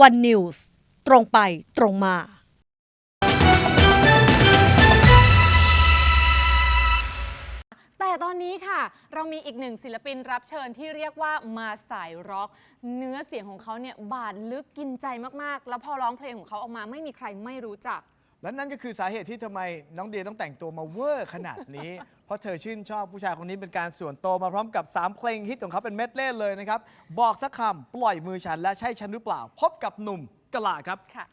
วันนิวส์ตรงไปตรงมาแต่ตอนนี้ค่ะ เรามีอีกหนึ่งศิลปินรับเชิญที่เรียกว่ามาสายร็อก เนื้อเสียงของเขาเนี่ยบาดลึกกินใจมากๆ แล้วพอร้องเพลงของเขาออกมาไม่มีใครไม่รู้จัก และนั่นก็คือสาเหตุที่ทำไมน้องเดียต้องแต่งตัวมาเวอร์ขนาดนี้เพ ราะเธอชื่นชอบผู้ชายคนนี้เป็นการส่วนตัวมาพร้อมกับ 3 เพลงฮิตของเขาเป็นเม็ดเล่เลยนะครับ บอกสักคำปล่อยมือฉันและใช่ฉันหรือเปล่า พบกับหนุ่มกะลาครับ ค่ะ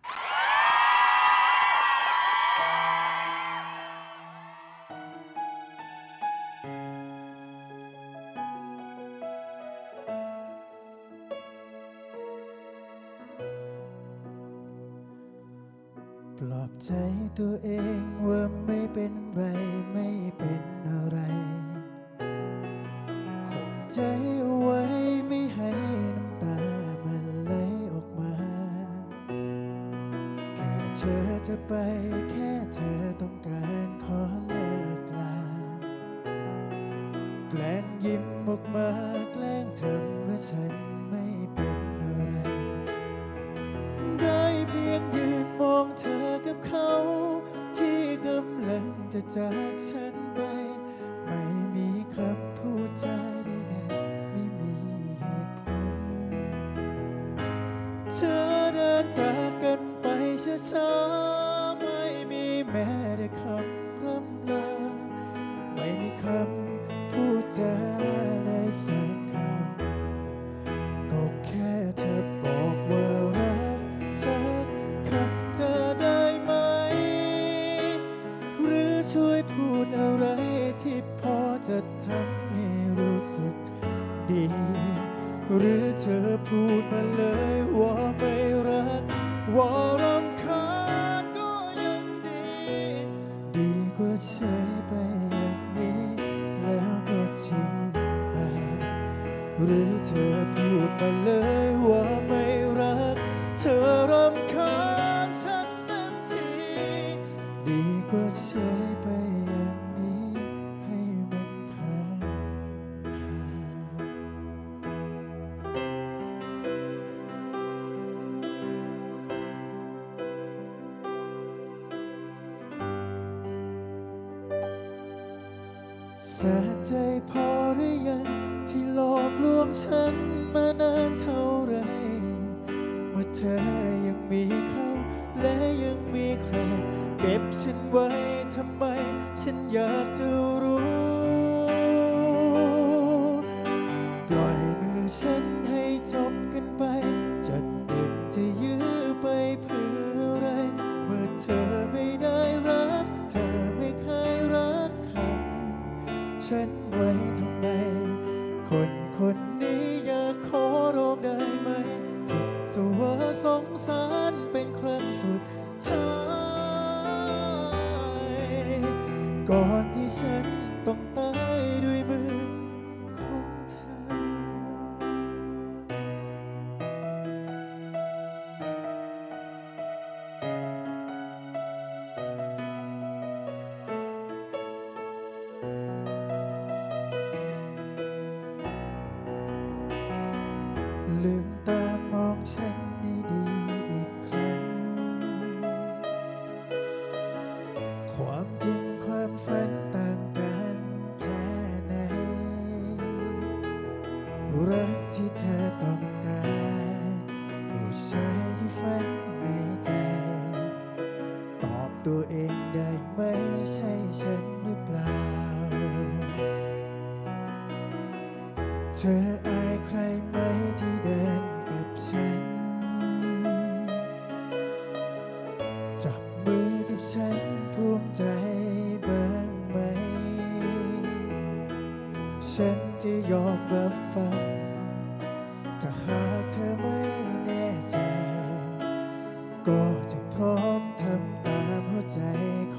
ปลอบใจตัวเองว่าไม่เป็นไรไม่เป็นอะไร คงใจเอาไว้ไม่ให้น้ำตามันไหลออกมา แค่เธอจะไปแค่เธอต้องการขอเลิกลา แกล้งยิ้มออกมาแกล้งทำว่าฉันไม่เป็น เขาที่กำลังจะจากฉันไป ไม่มีคำพูดจาใดๆไม่มีเหตุผล เธอเดินจากกันไปช้าๆารำคาญก็ยังดี ดีกว่าเฉยไปอย่างนี้ แล้วก็ทิ้งไป หรือเธอพูดไปเลยว่า ใจพอหรือยัง ที่หลอกลวงฉันมานานเท่าไรเมื่อเธอยังมีเขาและยังมีใคร เก็บฉันไว้ทำไม ฉันอยากจะ ฉันไว้ทำ ใช่ฉันหรือเปล่า เธออายใครไหมที่เดินกับฉัน จับมือกับฉันภูมิใจบ้างไหม ฉันจะยอมรับฟัง ถ้าหากเธอไม่แน่ใจ ก็จะพร้อมทำตามหัวใจของ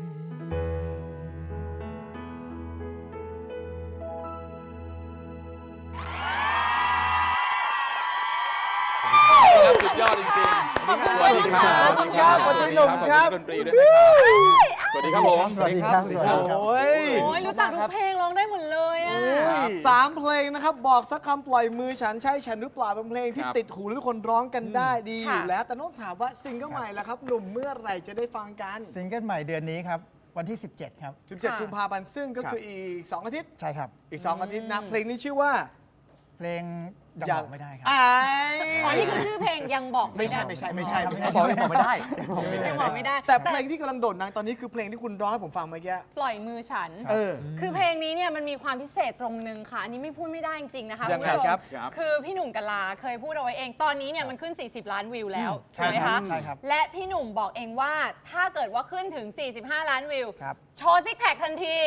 ดยอดจริงๆขอบคุณสวัสดีครับขอบคุณครับสวัสดีหนุ่มครับ ขอณดนตรีด้วยนะครับสวัสดีครับผม สวัสดีครับ สวัสดีครับ โอ้ยโอ้ยรู้จักทุกเพลงร้องได้หมดเลยอะ สามเพลงนะครับ บอกสักคำปล่อยมือฉันใช่ฉันหรือเปล่าเป็นเพลงที่ครับติดหูและทุกคนร้องกันได้ดีอค่ะยู่แล้ว แต่ต้องถามว่าซิงเกิลใหม่แล้วครับหนุ่มเมื่อไหร่จะได้ฟังกัน ซิงเกิลใหม่เดือนนี้ครับ วันที่ 17 ครับ 17 กุมภาพันธ์ซึ่งก็คืออีก 2 อาทิตย์ ใช่ครับ อีก 2 อาทิตย์นะ เพลงนี้ชื่อว่า เพลง ยังบอกไม่ได้ครับ อ้ายอ๋อนี่คือชื่อเพลงยังบอกไม่ใช่ไม่ใช่ไม่ใช่ไม่ใช่บอกยังบอกไม่ได้ ยังบอกไม่ได้แต่เพลงที่กำลังโด่งดังตอนนี้คือเพลงที่คุณร้องให้ผมฟังเมื่อกี้ปล่อยมือฉัน เออ คือเพลงนี้เนี่ยมันมีความพิเศษตรงหนึ่งค่ะ อันนี้ไม่พูดไม่ได้จริงๆนะคะยัคุงณไงผู้ชมครับครับ คือพี่หนุ่มกะลาเคยพูดเอาไว้เอง ตอนนี้เนี่ยมันขึ้น 40 ล้านวิวแล้วใช่ถูกไหมครัคะบใช่ครับ และพี่หนุ่มบอกเองว่าถ้าเกิดว่าขึ้นถึง 45 ล้านวิว ครับ โชว์ซิกแพคทันที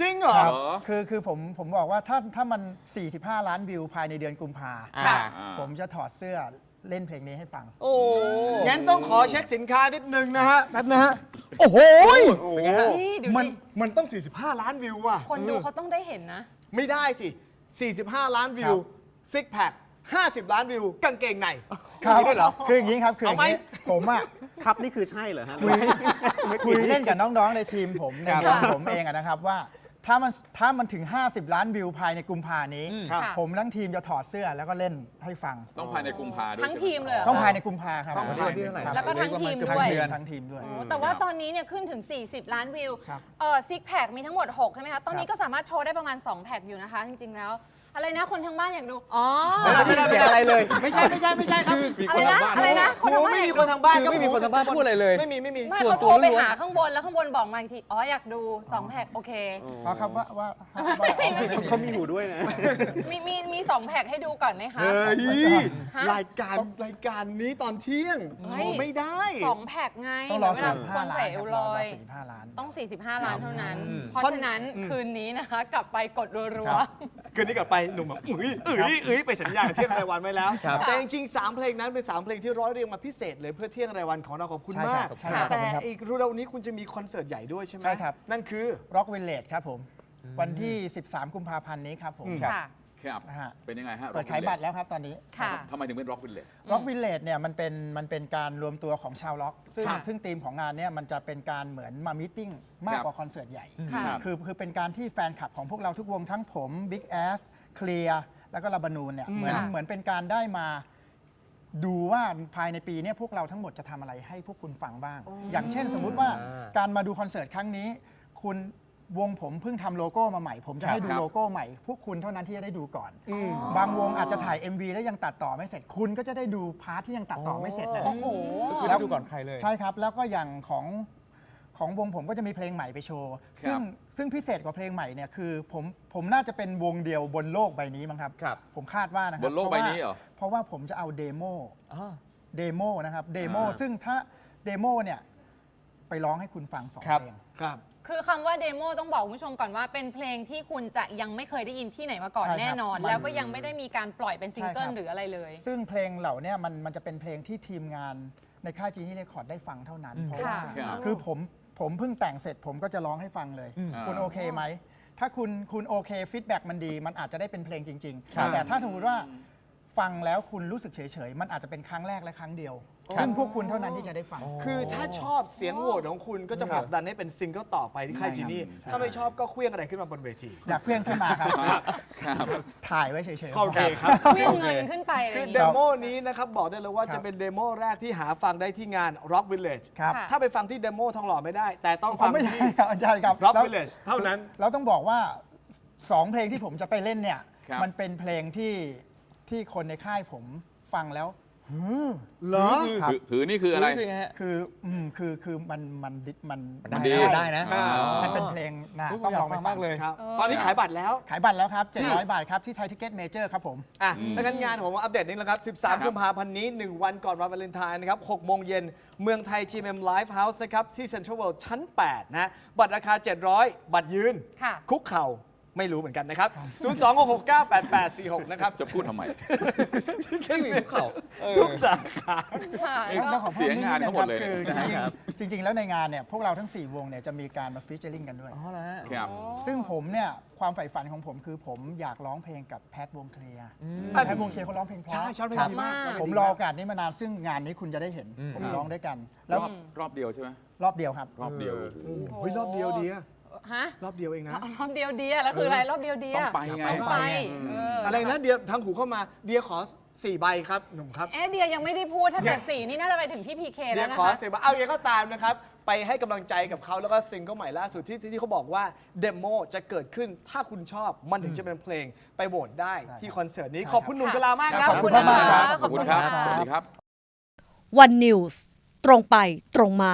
จริงเหรอ ครับเหรอคือคือผมผมบอกว่าถ้าถ้ามัน 45 ล้านวิวภายในเดือนกุมภาค่ะอ่า ผมจะถอดเสื้อเล่นเพลงนี้ให้ฟัง โอ้งั้นต้องขอเช็คสินค้านิดนึงนะฮะแป๊บนะฮะ โอ้โหนี่เดี๋ยวมันดิมันต้อง 45 ล้านวิวว่ะคนดูเขาต้องได้เห็นนะ ไม่ได้สิ 45 ล้านวิวซิกแพค50 ล้านวิวกางเกงใน ครับคืออย่างนี้ครับคืออเอาย่างไหมนี้ผมอะ ครับนี่คือใช่เหรอฮะ คุยคุยเล่นกับน้องๆในทีมผมในครับทีมผมเองอะนะครับว่า ถ้ามันถ้ามันถึง 50 ล้านวิวภายในกุมภานี้ครับ ผมทั้งทีมจะถอดเสื้อแล้วก็เล่นให้ฟัง ต้องภายในกุมภาด้วยทั้งทีมเลยเหรอต้องภายในกุมภาครับต้องภายในครับแล้วก็ทั้งทีมทั้ด้งวยทีมทั้งทีมด้วย โอ้แต่ว่าตอนนี้เนี่ยขึ้นถึง 40 ล้านวิว ครับเออซิกแพคมีทั้งหมด 6 ใช่ไหมคะ ตอนนี้ก็สามารถโชว์ได้ประมาณ 2 แพคอยู่นะคะ จริง ๆ แล้ว อะไรนะคนทางบ้านอยากดู อ๋อ ไม่ได้ไม่ได้ไม่ได้ไม่ใช่ไม่ใช่ไม่ใช่ครับมีอะคไรนนะทางบ้านอะไรนะ คนโอ้ทางบ้านไม่อยากมีดูคนทางบ้านคือไม่มีคนทางบ้านพูดอะไรเลย ไม่มีไม่มีไม่ส่วนเขาตัโทวรไปล้วนหาข้างบนแล้วข้างบนบอกมาอีกที อ๋ออยากดู2แพคโอเคเพราะครับว่าว่าไม่ไม่ไม่เขามีหูด้วยนะ มีมีมีสองแพคให้ดูก่อนไหมคะเฮ้ยฮะรายการรายการนี้ตอนเที่ยงเฮ้ยโชว์ไม่ได้สองแพคไงต้องรอเหมืนเวลาคน45ล้าใส่นเอครับลรลออย45ล้านต้อง 45 ล้านเท่านั้นอืมเพราะฉะนั้นคืนนี้นะคะ กลับไปกดรัวครับ คืนนี้กลับไปหนุ่มแบบอุ้ยเอ้ยเอ้ยไปสัญญากับเที่ยงรายวันไว้แล้ว ครับแต่จริงๆสามเพลงนั้นเป็นสามเพลงที่ร้อยเรียงมาพิเศษเลยเพื่อเที่ยงรายวันของเราขอบคุณใช่มาครักบใช่ครับแต่ขอบคุณครับอีกเร็วๆนี้คุณจะมีคอนเสิร์ตใหญ่ด้วยใช่ไหมใช่ครับ นั่นคือ Rock Village ครับผม วันที่ 13 กุมภาพันธ์นี้ครับผมอืมๆค่ะ ครับนะฮะ เป็นยังไงฮะ เปิดขายบัตรแล้วครับตอนนี้ ค่ะ ทำไมถึงเป็นร็อกวิลเลจ Rock Village เนี่ยมันเป็นมันเป็นการรวมตัวของชาวล็อก ซึ่งค่ะซึ่งธีมของงานเนี่ยมันจะเป็นการเหมือนมามิทติ้งมากครับกว่าคอนเสิร์ตใหญ่ ค่ะคือคือเป็นการที่แฟนคลับของพวกเราทุกวงทั้งผม Big Ass Clear แล้วก็ลาบานูนเนี่ยเหมือนค่ะ เหมือนเป็นการได้มาดูว่าภายในปีเนี้พวกเราทั้งหมดจะทำอะไรให้พวกคุณฟังบ้าง อย่างเช่นสมมุติว่าการมาดูคอนเสิร์ตครั้งนี้ คุณ วงผมเพิ่งทำโลโก้มาใหม่ ผมจะให้ดูครับ โลโก้ใหม่ พวกคุณเท่านั้นที่จะได้ดูก่อนบางวงอาจจะถ่าย MV แล้วยังตัดต่อไม่เสร็จ คุณก็จะได้ดูพาร์ทที่ยังตัดต่อไม่เสร็จนั่นแหโอ้ละโห คือได้ดูก่อนใครเลย ใช่ครับ แล้วก็อย่างของของวงผมก็จะมีเพลงใหม่ไปโชว์ซึ่งซึ่งพิเศษกว่าเพลงใหม่เนี่ยคือผมผมน่าจะเป็นวงเดียวบนโลกใบนี้มั้งครับ ครับ ผมคาดว่านะคบรับนโลกใบนี้เหรอ เพราะว่าผมจะเอาเดโมเดโมนะครับเดโมอ่า ซึ่งถ้าเดโมเนี่ยไปร้องให้คุณฟังสองครับ เพลงครับ คือคำว่าเดโมต้องบอกคุณผู้ชมก่อนว่าเป็นเพลงที่คุณจะยังไม่เคยได้ยินที่ไหนมาก่อนใช่ครับแน่นอน มัน แล้วก็ยังไม่ได้มีการปล่อยเป็นซิงเกิลใช่ครับหรืออะไรเลย ซึ่งเพลงเหล่าเนี้มันมันจะเป็นเพลงที่ทีมงานในค่ายจีนี่เรคคอร์ดได้ฟังเท่านั้น เพราะว่าค่ะ คือผมผมเพิ่งแต่งเสร็จผมก็จะร้องให้ฟังเลยคุณโอเคไหม ถ้าคุณคุณโอเคฟีดแบ็กมันดี มันอาจจะได้เป็นเพลงจริง ครับ ๆ แต่ถ้าสมมติว่าฟังแล้วคุณรู้สึกเฉย ๆ มันอาจจะเป็นครั้งแรกและครั้งเดียว ซึ่งพวกคุณเท่านั้นที่จะได้ฟัง คือถ้าชอบเสียงโหวตของคุณก็จะผลักดันให้เป็นซิงเกิลต่อไปที่ค่ายจีนี่ใช่ถ้าไม่ชอบก็เคลี้ยงอะไรขึ้นมาบนเวที อยากเพื่อนขึ้นมาครับ ครับ ถ่ายไว้เฉยๆ โอเคครับเคลื่องเงินขึ้นไปอะไรอคือย่างเดงี้ โมนี้นะครับ บอกได้เลยว่าครับจะเป็นเดโมแรกที่หาฟังได้ที่งาน Rock Village ครับ ค่ะ ถ้าไปฟังที่เดโมทองหล่อไม่ได้ แต่ต้องผฟัมงไม่ใช่ที่ ครับใช่ครับ Rock แล้ว Village เท่านั้น เราต้องบอกว่าสองเพลงที่ผมจะไปเล่นเนี่ย ครับ มันเป็นเพลงที่ที่คนในค่ายผมฟังแล้ว เหรอครับหือหือนี่คืออะไรคือไงฮะ คืออืมคือคือมันมันดิมันมันดีใช่ได้นะ อ่ามันเป็นเพลงนะอุ๊ยต้องอยากลองไปฟังฟัมางกเลยครับ ตอนนี้ขายบัตรแล้ว ขายบัตรแล้วครับที่700 บาทครับที่ไทยทิเก็ตเมเจอร์ครับผม อะอืมถ้างั้นงานผมอัปเดตนี้แล้วครับครับ 13 กุมภาพันธ์นี้ 1 วันก่อนวันวาเลนไทน์นะครับ 6 โมงเย็น เมืองไทย GMM Live House นะครับ ที่ Central World ชั้น 8 นะ บัตรราคา 700 บัตรยืน ค่ะ คุกเข่า ไม่รู้เหมือนกันนะครับ 026698846 นะครับจะพูดทำไมแค่มีภูเขาทุกสาขา ค่ะเอ๊ะแล้วขอพิ่มเสียงานทั้งหมดเลยนิดนึงเนี่ยนะครับคือจริงๆจริง ๆ แล้วในงานเนี่ยพวกเราทั้ง 4 วงเนี่ยจะมีการมาฟีเจอริงกันด้วยครับ ซึ่งผมเนี่ยความใฝ่ฝันของผมคือผมอยากร้องเพลงกับแพทวงเคลียร์แพทวงเคลียร์เขาร้องเพลงเพราะใช่ชอบเพลงดีมาก ผมรอโอกาสนี้มานานซึ่งงานนี้คุณจะได้เห็น ผมร้องด้วยกันรแล้วอบรอบเดียวใช่ไหมรอบเดียวครับ รอบเดียวเฮ้ยรอบเดียวดีอะ ฮะรอบเดียวเองนะ รอบเดียวเดียแล้วคืออะไรรอบเดียวเดียต้องไปไง ต้องไปเออออะไรนะเดียทางหูเข้ามาเดียขอสี่ใบครับหนุ่มครับ เอ๊ะเดียยังไม่ได้พูดถ้าเกิดสี่นี่น่าจะไปถึงที่พีเคเดีแล้ยวนะขอคะ สี่ใบเอาอย่างไรก็ตามนะครับ ไปให้กำลังใจกับเขาแล้วก็ซิงเกิลใหม่ล่าสุดที่ที่เขาบอกว่าเดโมจะเกิดขึ้นถ้าคุณชอบมันถึงจะเป็นเพลงไปโหวตได้ที่คอนเสิร์ตนี้ขอบคุณหนุ่มกะลามากครับ ขอบคุณมากๆครับ ขอบคุณครับ สวัสดีครับ วันนิวส์ตรงไปตรงมา